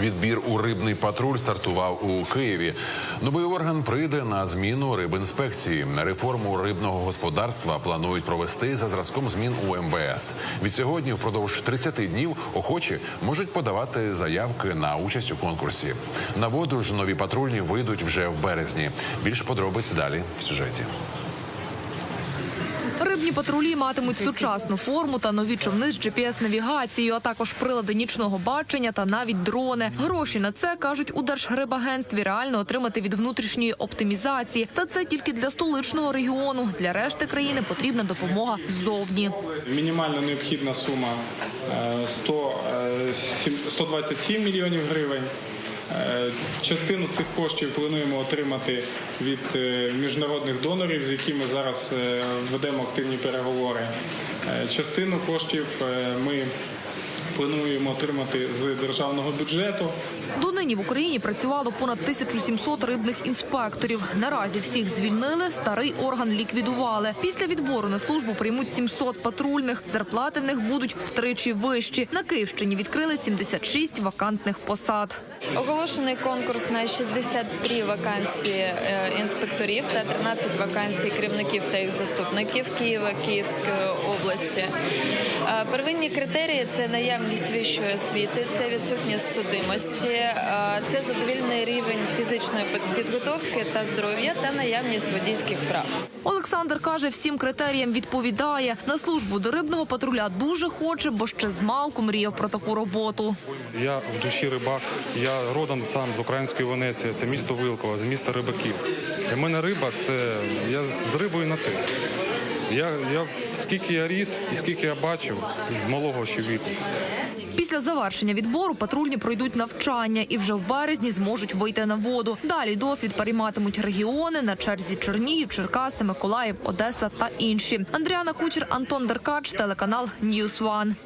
Відбір у рибний патруль стартував у Києві. Новий орган прийде на зміну рибінспекції. Реформу рибного господарства планують провести за зразком змін у МВС. Від сьогодні впродовж 30 днів охочі можуть подавати заявки на участь у конкурсі. На воду ж нові патрульні вийдуть вже в березні. Більше подробиць далі в сюжеті. Рибні патрулі матимуть сучасну форму та нові човни з GPS-навігацією, а також прилади нічного бачення та навіть дрони. Гроші на це кажуть у Держрибагентстві реально отримати від внутрішньої оптимізації. Та це тільки для столичного регіону. Для решти країни потрібна допомога ззовні. Мінімальна необхідна сума е, 100, е, сім- 127 мільйонів гривень. Е, Частину цих коштів плануємо отримати від е, міжнародних донорів, з якими зараз е, ведемо активні переговори. Частину коштів ми плануємо отримати з державного бюджету. Донині в Україні працювало понад 1700 рибних інспекторів. Наразі всіх звільнили, старий орган ліквідували. Після відбору на службу приймуть 700 патрульних. Зарплати в них будуть втричі вищі. На Київщині відкрили 76 вакантних посад. Оголошений конкурс на 63 вакансії е, інспекторів та 13 вакансій керівників та їх заступників Києва, Київської області. Е, Первинні критерії це наявність вищої освіти, це відсутність судимості, е, це задовільний рівень фізичної підготовки та здоров'я та наявність водійських прав. Олександр каже, всім критеріям відповідає. На службу до рибного патруля дуже хоче, бо ще з малку мріяв про таку роботу. Я в душі рибак. Я родом сам з української Венеції, це місто Вилково, з міста рибаків. Для мене риба це я з рибою на ти. Я, я скільки я ріс і скільки я бачив з малого ще віку. Після завершення відбору патрульні пройдуть навчання і вже в березні зможуть вийти на воду. Далі досвід перейматимуть регіони на черзі Чернігів, Черкаси, Миколаїв, Одеса та інші. Андріана Кучер, Антон Деркач, телеканал Ньюс Ван.